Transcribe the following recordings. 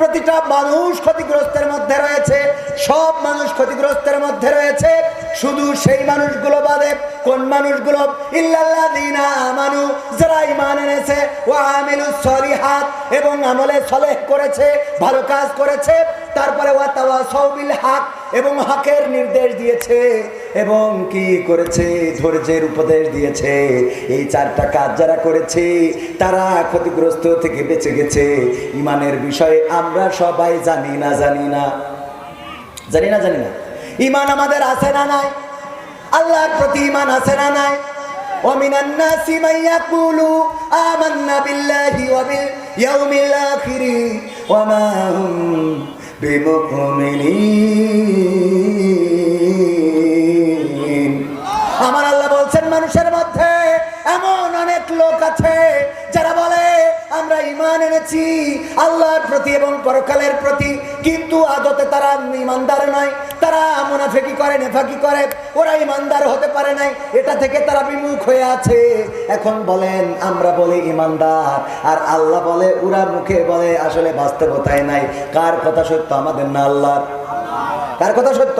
প্রতিটা মানুষ ক্ষতিগ্রস্তের মধ্যে রয়েছে, সব মানুষ ক্ষতিগ্রস্তের মধ্যে রয়েছে। শুধু সেই মানুষগুলো বাদে কোন মানুষগুলো? ইল্লাল্লাযীনা আমানু, যারা ঈমান এনেছে, ওয়া আমিলুস সলিহাত, এবং আমলে সলেহ করেছে, ভালো কাজ করেছে। তারপরে ওয়া তাওয়াসাউ বিল হক এবং হকের নির্দেশ দিয়েছে এবং কি করেছে ধৈর্যের উপদেশ দিয়েছে এই চারটা কাজ যারা করেছে তারা ক্ষতিগ্রস্ত থেকে বেঁচে গেছে ইমানের বিষয়ে আমরা সবাই জানি না জানি না জানি না জানি না ইমান আমাদের আছে না নাই আল্লাহর প্রতি ইমান আছে না নাই ومن الناس من يقول آمنا بالله وباليوم الآخر وما هم بمؤمنين আমার আল্লাহ বলছেন মানুষের মধ্যে এমন অনেক লোক আছে ইমান এনেছি, আল্লাহর প্রতি এবং পরকালের প্রতি। কিন্তু আদতে তারা ইমানদার নয়, তারা মুনাফেকি করে, নেফাকি করে। ওরা ইমানদার হতে পারে নাই, এটা থেকে তারা বিমুখ হয়ে আছে। এখন বলেন, আমরা বলি ইমানদার, আর আল্লাহ বলে ওরা মুখে বলে, আসলে বাস্তবতায় নাই। কার কথা সত্য? আমাদের না আল্লাহর। কার কথা সত্য?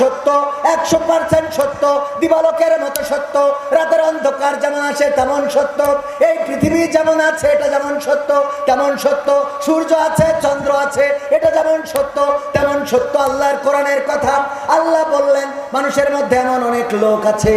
সত্য, একশো পার্সেন্ট সত্য, দিবালকের মতো সত্য, রাতের অন্ধকার যেমন আসে তেমন সত্য, এই পৃথিবী যেমন আছে এটা যেমন সত্য, তেমন সত্য, সূর্য আছে, চন্দ্র আছে, এটা যেমন সত্য, তেমন সত্য আল্লাহর কোরআনের কথা। আল্লাহ বললেন, মানুষের মধ্যে এমন অনেক লোক আছে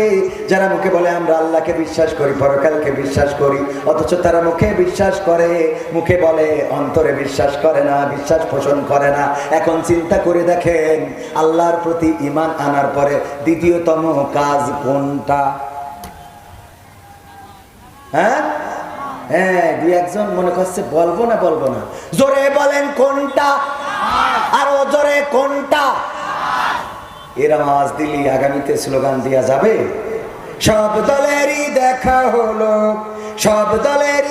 যারা মুখে বলে, আমরা আল্লাহকে বিশ্বাস করি, পরকালকে বিশ্বাস করি, অথচ তারা মুখে বিশ্বাস করে, মুখে বলে, অন্তরে বিশ্বাস করে না, বিশ্বাস পোষণ করে না। এখন চিন্তা করে দেখেন, আল্লাহর প্রতি ইমান আনার পরে দ্বিতীয়তম কাজ কোনটা? হ্যাঁ? হ্যাঁ দুই একজন মনে করছে বলব না বলব না। জোরে বলেন কোনটা? আরও জোরে কোনটা? এর আওয়াজ দিলি আগামীতে স্লোগান দেওয়া যাবে। সব দলেরই দেখা হলো, সব দলেরই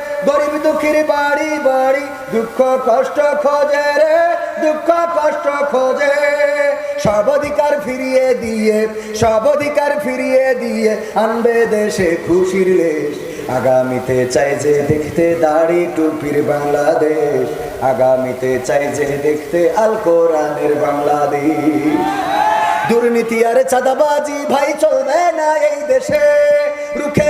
গরিব দুঃখীর বাড়ি বাড়ি, দুঃখ কষ্ট খোঁজে রে, দুঃখ কষ্ট খোঁজে। সব অধিকার ফিরিয়ে দিয়ে, সব অধিকার ফিরিয়ে দিয়ে আনবে দেশে খুশির লেশ। আগামীতে চাই যে দেখতে দাড়ি টুপির বাংলাদেশ। আগামীতে চাই যে দেখতে আল কোরআনের বাংলাদেশ। দুর্নীতি আর চাঁদাবাজি ভাই, চলবে না এই দেশে। রুখে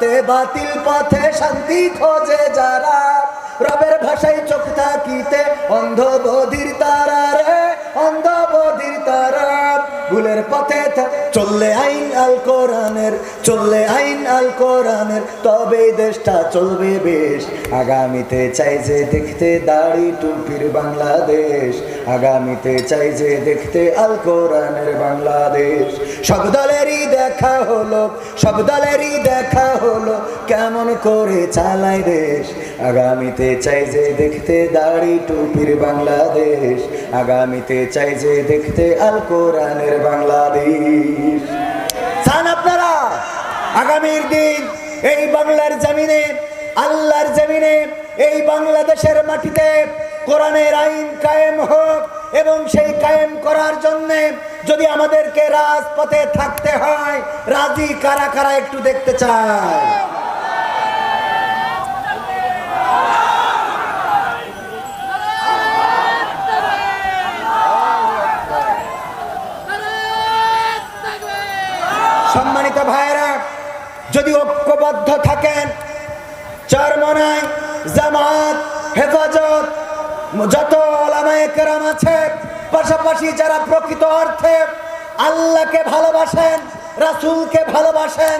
মতে বাতিল পথে শান্তি খোঁজে যারা। রবের ভাষায় চোখ থাকিতে অন্ধ বধির তারা রে অন্ধ বধির তারা। ভুলের পথে চললে আইন আল কোরআনের, চললে আইন আল কোরআনের তবে দেশটা চলবে বেশ। আগামীতে চাই যে দেখতে দাড়ি টুপির বাংলাদেশ। আগামীতে চাই যে দেখতে আল কোরআনের বাংলাদেশ। সব দলেরই দেখা হলো, সব দলেরই দেখা হলো, কেমন করে চালায় দেশ। আগামীতে চাই যে দেখতে দাড়ি টুপির বাংলাদেশ। আগামীতে চাই যে দেখতে আল কোরআনের বাংলাদেশ। চান আপনারা? আগামীর দিন এই বাংলার জমিনে, আল্লাহর জমিনে, এই বাংলাদেশের মাটিতে কোরআনের আইন কায়েম হোক এবং সেই কায়েম করার জন্য যদি আমাদেরকে রাজপথে থাকতে হয়, রাজি কারা কারা একটু দেখতে চায় সম্মানিত ভাইরা যদি ঐক্যবদ্ধ থাকেন, চরমনায় জামাত, হেফাজত যত ওলামায়ে কেরাম আছে, পাশাপাশি যারা প্রকৃত অর্থে আল্লাহকে ভালোবাসেন, রাসূলকে ভালোবাসেন,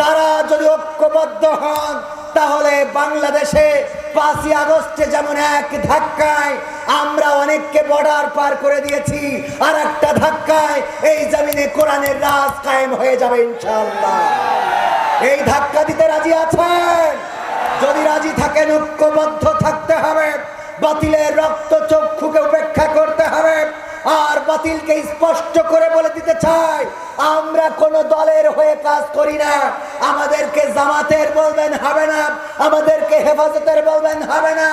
তারা যদি ঐক্যবদ্ধ হন, তাহলে বাংলাদেশে পাঁচই আগস্টে যেমন এক ধাক্কায় আমরা অনেককে বর্ডার পার করে দিয়েছি আর একটা ধাক্কায় এই জমিনে কোরআনের রাজ কায়েম হয়ে যাবে ইনশাআল্লাহ। এই ধাক্কা দিতে রাজি আছেন? যদি রাজি থাকেন, ঐক্যবদ্ধ থাকতে হবে। বাতিলের রক্ত চক্ষুকে উপেক্ষা করতে হবে আর বাতিলকে স্পষ্ট করে বলে দিতে চাই, আমরা কোন দলের হয়ে কাজ করি না। আমাদেরকে জামাতের বলবেন হবে না, আমাদেরকে হেফাজতের বলবেন হবে না।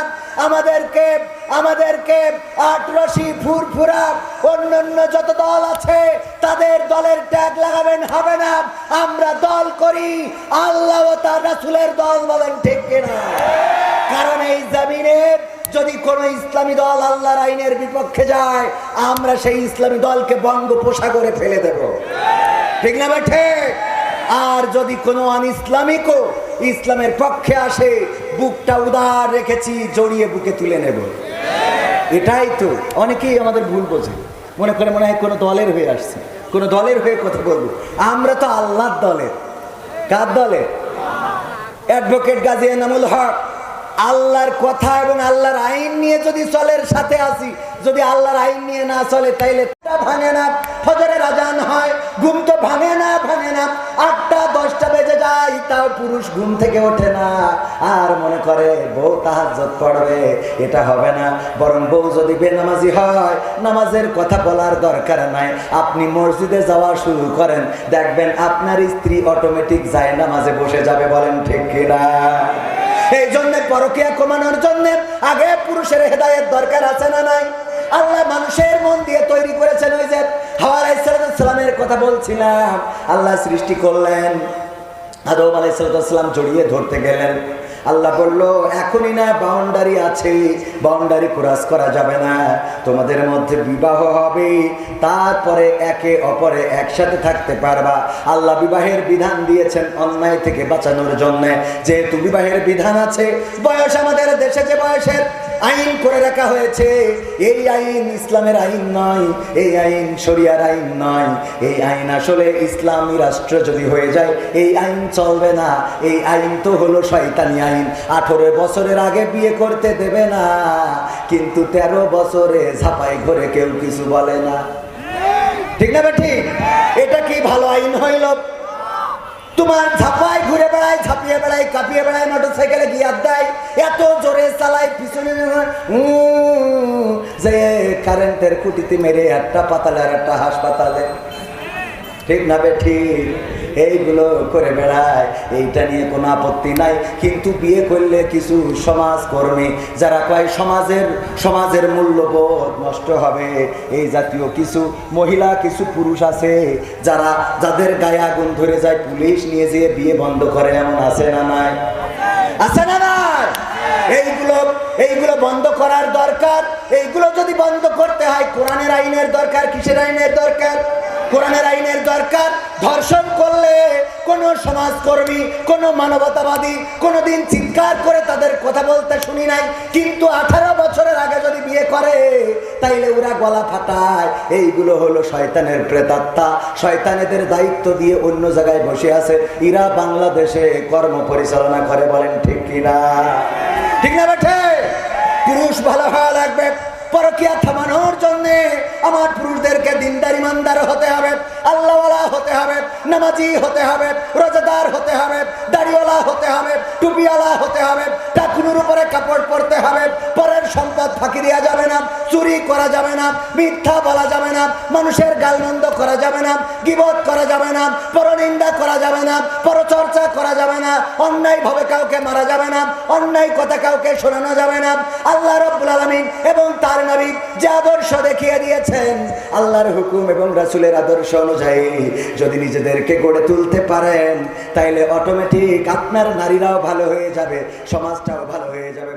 আমাদেরকে আমাদেরকে আটরশি ফুরফুরা, অন্যান্য যত দল আছে, তাদের দলের ট্যাগ লাগাবেন হবে না। আমরা দল করি, আল্লাহ ও তার রাসূলের দল বলেন ঠিক কিনা? কারণ এই জমিনের যদি কোনো ইসলামী দল আল্লাহর আইনের বিপক্ষে যায়, আমরা সেই ইসলামী দলকে বঙ্গোপসাগরে ফেলে দেব। ঠিক না আর যদি কোনো আন ইসলামিকও ইসলামের পক্ষে আসে, বুকটা উদার রেখেছি, জড়িয়ে বুকে তুলে নেব। এটাই তো, অনেকেই আমাদের ভুল বোঝে। মনে করে মনে হয় কোনো দলের হয়ে আসছে। কোনো দলের হয়ে কথা বলব। আমরা তো আল্লাহর দলের। কার দলের? অ্যাডভোকেট গাজী এনামুল হক। আল্লাহর কথা এবং আল্লাহর আইন নিয়ে যদি চলের সাথে আসি, যদি আল্লাহর আইন নিয়ে না চলে, তাইলে ভাঙে না। ফজরের আজান হয়, ঘুম তো ভাঙে না ভাঙে না। আটটা, দশটা বেজে যায়, তাও পুরুষ ঘুম থেকে ওঠে না। আর মনে করে, বউ তাহাজ্জত পড়বে, এটা হবে না। বরং বউ যদি বেনামাজি হয়, নামাজের কথা বলার দরকার নাই। আপনি মসজিদে যাওয়া শুরু করেন, দেখবেন আপনার স্ত্রী অটোমেটিক যায় নামাজে বসে যাবে, বলেন, ঠিক কিনা এই জন্য পরকিয়া কমানোর জন্য আগে পুরুষের হেদায়ের দরকার আছে না নাই? আল্লাহ মানুষের মন দিয়ে তৈরি করেছেন ওই যে হাওয়া আলাইসালামের কথা বলছিলাম। আল্লাহ সৃষ্টি করলেন। আদম আলাইসালাম জড়িয়ে ধরতে গেলেন। আল্লাহ বলল, এখনই না বাউন্ডারি আছে। বাউন্ডারি ক্রস করা যাবে না। তোমাদের মধ্যে বিবাহ হবে। তারপরে একে অপরে একসাথে থাকতে পারবা। আল্লাহ বিবাহের বিধান দিয়েছেন অন্যায় থেকে বাঁচানোর জন্য। যেহেতু বিবাহের বিধান আছে, বয়স আমাদের দেশে যে বয়সের আইন করে রাখা হয়েছে। এই আইন ইসলামের আইন নয়, এই আইন শরিয়ার আইন নয়। এই আইন আসলে ইসলামী রাষ্ট্র যদি হয়ে যায়, এই আইন চলবে না। এই আইন তো হলো শয়তানি আইন। আঠেরো বছরের আগে বিয়ে করতে দেবে না, কিন্তু তেরো বছরে ঝাপাই করে কেউ কিছু বলে না। ঠিক না ঠিক এটা কি ভালো আইন হইল? তোমার ঝাপায়, ঘুরে বেড়ায়, ঝাঁপিয়ে বেড়ায়, কাঁপিয়ে বেড়ায় মোটর সাইকেলে গিয়ার দেয় এত জোরে চালায়, পিছনে যে কারেন্টের খুঁটিতে মেরে একটা পাতালে আর একটা হাসপাতালে। ঠিক না বে, ঠিক? এইগুলো করে বেড়ায়, এইটা নিয়ে কোনো আপত্তি নাই। কিন্তু বিয়ে করলে কিছু সমাজকর্মী, যারা কয় সমাজের সমাজের মূল্যবোধ নষ্ট হবে, এই জাতীয় কিছু মহিলা, কিছু পুরুষ আছে, যারা, যাদের গায়ে আগুন ধরে যায়, পুলিশ নিয়ে যেয়ে বিয়ে বন্ধ করে, এমন আছে না নাই? আছে না নাই? এইগুলো এইগুলো বন্ধ করার দরকার, এইগুলো যদি বন্ধ করতে হয়, কোরআনের আইনের দরকার, কিসের আইনের দরকার? কোরআনের আইনের দরকার, ধর্ষণ করলে কোন সমাজকর্মী, কোন মানবতাবাদী কোনোদিন চিৎকার করে তাদের কথা বলতে শুনি নাই। কিন্তু আঠারো বছরের আগে যদি বিয়ে করে, তাইলে ওরা গলা ফাটায়। এইগুলো হলো শয়তানের প্রেতাত্মা। শয়তানেদের দায়িত্ব দিয়ে অন্য জায়গায় বসে আছে। এরা বাংলাদেশে কর্ম পরিচালনা করে বলেন, ঠিক কিনা ঠিক না পুরুষ ভালো হওয়া লাগবে। পরকিয়া থামানোর জন্য আমার পুরুষদেরকে দিনদার, ইমানদার হতে হবে, আল্লাহওয়ালা হতে হবে, নামাজি হতে হবে, রোজাদার হতে হবে, দাড়িওয়ালা হতে হবে, টুপিওয়ালা হতে হবে, টাকুনুর উপরে কাপড় পরতে হবে, পরের সম্পদ ফাঁকি দেওয়া যাবে না, চুরি করা যাবে না, মিথ্যা বলা যাবে না, মানুষের গালমন্দ করা যাবে না, গিবত করা যাবে না, পরনিন্দা করা যাবে না, পরচর্চা করা যাবে না, অন্যায় ভাবে কাউকে মারা যাবে না, অন্যায় কথা কাউকে শোনানো যাবে না। আল্লাহ রব্বুল আলমিন এবং তার নবী যে আদর্শ দেখিয়ে দিয়েছেন আল্লাহর হুকুম এবং রাসুলের আদর্শ অনুযায়ী। যদি নিজেদেরকে গড়ে তুলতে পারেন, তাইলে অটোমেটিক আপনার নারীরাও ভালো হয়ে যাবে, সমাজটাও ভালো হয়ে যাবে